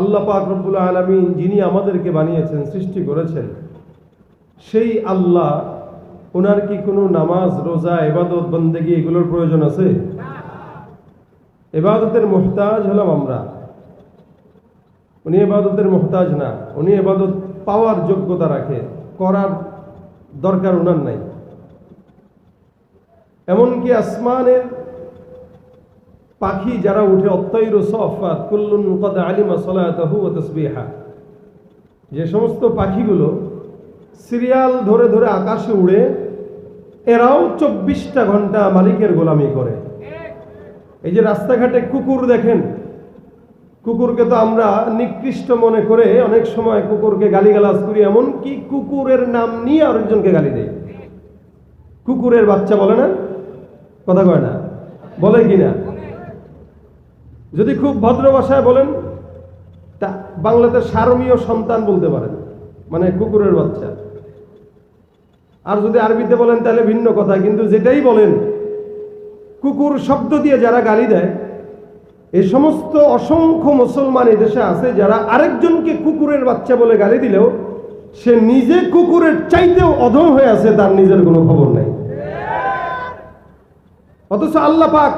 আল্লাহ পাক রব্বুল আলমিন যিনি আমাদেরকে বানিয়েছেন, সৃষ্টি করেছেন, সেই আল্লাহ, ওনার কি কোনো নামাজ, রোজা এবাদত বন্দেগি এগুলোর প্রয়োজন আছে? এবাদতের মোহতাজ হলাম আমরা। উনি এবাদতের মোহতাজ না, উনি এবাদত পাওয়ার যোগ্যতা রাখে, করার দরকার ওনার নাই। এমনকি আসমানের পাখি যারা উঠে অত্যৈর সফাত, কুল্লুন যে সমস্ত পাখিগুলো সিরিয়াল ধরে ধরে আকাশে উড়ে, এরাও চব্বিশটা ঘণ্টা মালিকের গোলামি করে। এই যে রাস্তাঘাটে কুকুর দেখেন, কুকুরকে তো আমরা নিকৃষ্ট মনে করে অনেক সময় কুকুরকে গালিগালাজ করি, এমনকি কুকুরের নাম নিয়ে আরেকজনকে গালি দেয় কুকুরের বাচ্চা বলে না? কথা কয় না? বলে কি না যদি খুব ভদ্র ভাষায় বলেন, তা বাংলাতে সারমীয় সন্তান বলতে পারেন মানে কুকুরের বাচ্চা। আর যদি আরবিতে বলেন, তাহলে ভিন্ন কথা, কিন্তু যেটাই বলেন, কুকুর শব্দ দিয়ে যারা গালি দেয় এই সমস্ত অসংখ্য মুসলমান এই দেশে আছে যারা আরেকজনকে কুকুরের বাচ্চা বলে গালি দিলেও, সে নিজে কুকুরের চাইতেও অধম হয়ে আছে, তার নিজের কোনো খবর নাই। অথচ আল্লাহ পাক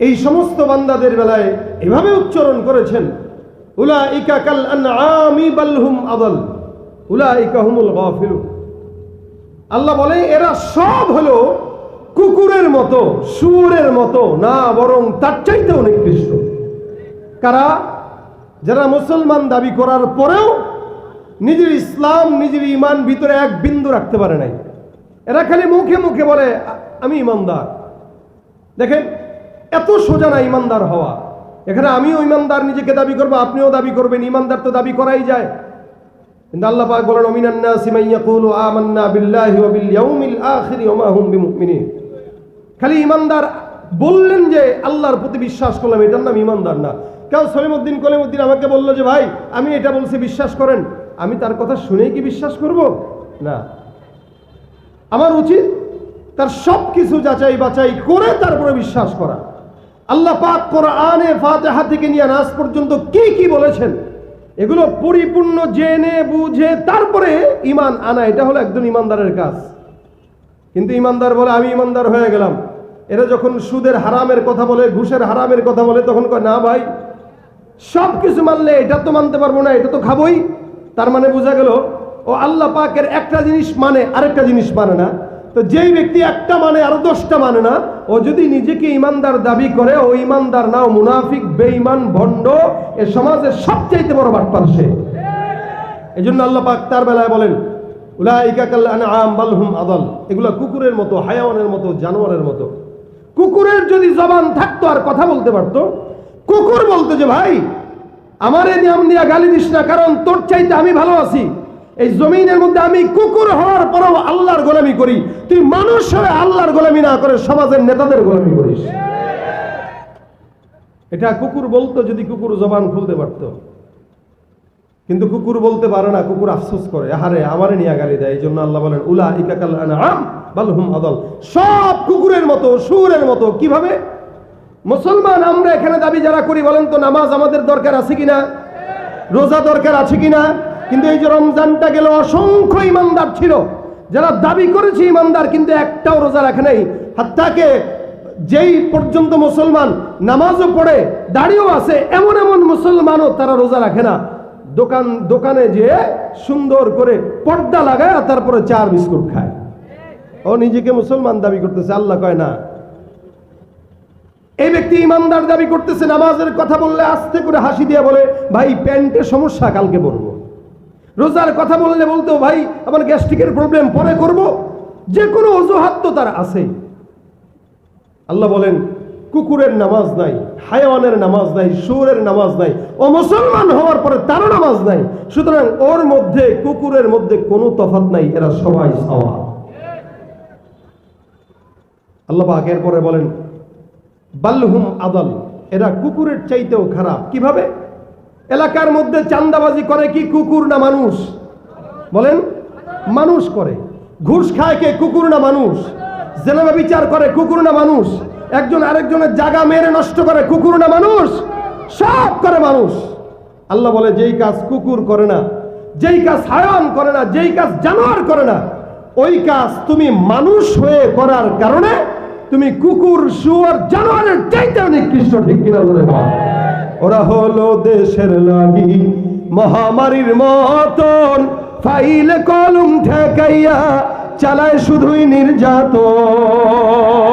এই সমস্ত বান্দাদের বেলায় এভাবে উচ্চারণ করেছেন উলা ইকা কাল আনআমি বালহুম আদল উলা ইকা হুমুল গাফিলুন। আল্লাহ বলে, এরা সব হলো কুকুরের মতো সুরের মতো, না বরং তার চাইতেও নিকৃষ্ট। কারা? যারা মুসলমান দাবি করার পরেও নিজের ইসলাম, নিজের ইমান ভিতরে এক বিন্দু রাখতে পারে নাই। এরা খালি মুখে মুখে বলে আমি ইমানদার। দেখেন এত সোজা না ইমানদার হওয়া। এখানে আমিও ইমানদার, নিজেকে দাবি করব, আপনিও দাবি করবেন, ইমানদার তো দাবি করাই যায়। কিন্তু বলেন অমিনান নাসি মান ইয়াকুলু আমান্না বিল্লাহি ওয়া খালি ইমানদার বললেন যে আল্লাহর প্রতি বিশ্বাস করলাম, এটার নাম ইমানদার না। কেউ সলিমুদ্দিন কলিমুদ্দিন আমাকে বলল যে, ভাই, আমি এটা বলছি, বিশ্বাস করেন। আমি তার কথা শুনেই কি বিশ্বাস করব? না। আমার উচিত তার সব কিছু যাচাই বাছাই করে তারপরে বিশ্বাস করা। আল্লাহ পাক কোরআনে ফাতিহা থেকে নিয়ে নাস পর্যন্ত কি কি বলেছেন? এগুলো পরিপূর্ণ জেনে, বুঝে, তারপরে ইমান আনা, এটা হলো একজন ইমানদারের কাজ। কিন্তু ইমানদার বলে, আমি ইমানদার হয়ে গেলাম। এরা যখন সুদের হারামের কথা বলে, ঘুষের হারামের কথা বলে, তখন কয়, না ভাই সব কিছু মানলে এটা তো মানতে পারব না, এটা তো খাবই। তার মানে বোঝা গেল, ও আল্লাহ পাকের একটা জিনিস মানে আরেকটা জিনিস মানে না। তো যেই ব্যক্তি একটা মানে আরও দশটা মানে না, ও যদি নিজেকে ইমানদার দাবি করে, ও ইমানদার না মুনাফিক, বেঈমান, ভণ্ড, এ সমাজের সবচাইতে বড় বাটপার সে। এই জন্য আল্লাহ পাক তার বেলায় বলেন আদল। এগুলা কুকুরের মতো, হায়াওয়ানের মতো, জানোয়ারের মতো। কুকুরের যদি জবান থাকতো আর কথা বলতে পারতো, কুকুর বলতো যে, ভাই, আমারে নিয়ম দিয়া গালি দিস না, কারণ তোর চাইতে আমি ভালো আছি। এই জমিনের মধ্যে আমি কুকুর হওয়ার পরেও আল্লাহর গোলামি করি। তুই মানুষ হয়ে আল্লাহর গোলামি না করে সমাজের নেতাদের গোলামি করিস। এটা কুকুর বলতো যদি কুকুর জবান খুলতে পারতো। কিন্তু কুকুর বলতে পারে না, কুকুর আফসোস করে। আহারে, আমারে নিয়ে গালি দেয়। এই জন্য আল্লাহ বলেন উলা ইকাকাল আনআম বাল হুম আদল। সব কুকুরের মতো, সুরের মতো। কীভাবে? মুসলমান, আমরা এখানে দাবি যারা করি বলেন তো, নামাজ আমাদের দরকার আছে কিনা? রোজা দরকার আছে কিনা? কিন্তু এই যে রমজানটা গেল, অসংখ্য ইমানদার ছিল। যারা দাবি করেছে ইমানদার, কিন্তু একটাও রোজা রাখে নাই। হাত্তাকে যেই পর্যন্ত মুসলমান নামাজও পড়ে দাঁড়িয়েও আছে, এমন এমন মুসলমানও তারা রোজা রাখে না। দোকান, দোকানে যে সুন্দর করে পর্দা লাগায় আর তারপরে চার বিস্কুট খায়। ও নিজেকে মুসলমান দাবি করতেছে, আল্লাহ কয় না। এই ব্যক্তি ইমানদার দাবি করতেছে, নামাজের কথা বললে আস্তে করে হাসি দিয়ে বলে, ভাই, প্যান্টের সমস্যা কালকে পড়ব রোজার কথা বললে বলতো ভাই, আমার গ্যাস্ট্রিকের প্রবলেম, পরে করব। যে কোনো অজুহাত তো তার আছে। আল্লাহ বলেন, কুকুরের নামাজ নাই, হায়াওয়ানের নামাজ নাই সুরের নামাজ নাই ও মুসলমান হওয়ার পরে তারও নামাজ নাই। সুতরাং ওর মধ্যে, কুকুরের মধ্যে কোনো তফাৎ নাই, এরা সবাই সাওয়া আল্লাহ পাক পরে বলেন বাল্লহুম আদল, এরা কুকুরের চাইতেও খারাপ। কীভাবে? এলাকার মধ্যে চান্দাবাজি করে কি কুকুর না মানুষ? বলেন, মানুষ করে। ঘুষ খায় কে? কুকুর না মানুষ? জেনেবা বিচার করে, কুকুর না মানুষ? একজন আরেকজনের জায়গা মেরে নষ্ট করে, কুকুর না মানুষ? সব করে মানুষ। আল্লাহ বলে, যেই কাজ কুকুর করে না, যেই কাজ হায়ন করে না, যেই কাজ জানোয়ার করে না, ওই কাজ তুমি মানুষ হয়ে করার কারণে তুমি কুকুর, শুয়ার, জানোয়ারের চাইতে নিকৃষ্ট, ঠিক কিনা বলে ওরা হলো দেশের লাগি। মহামারীর মতন ফাইলে কলম ঠেকাইয়া চালায় শুধুই নির্যাতন।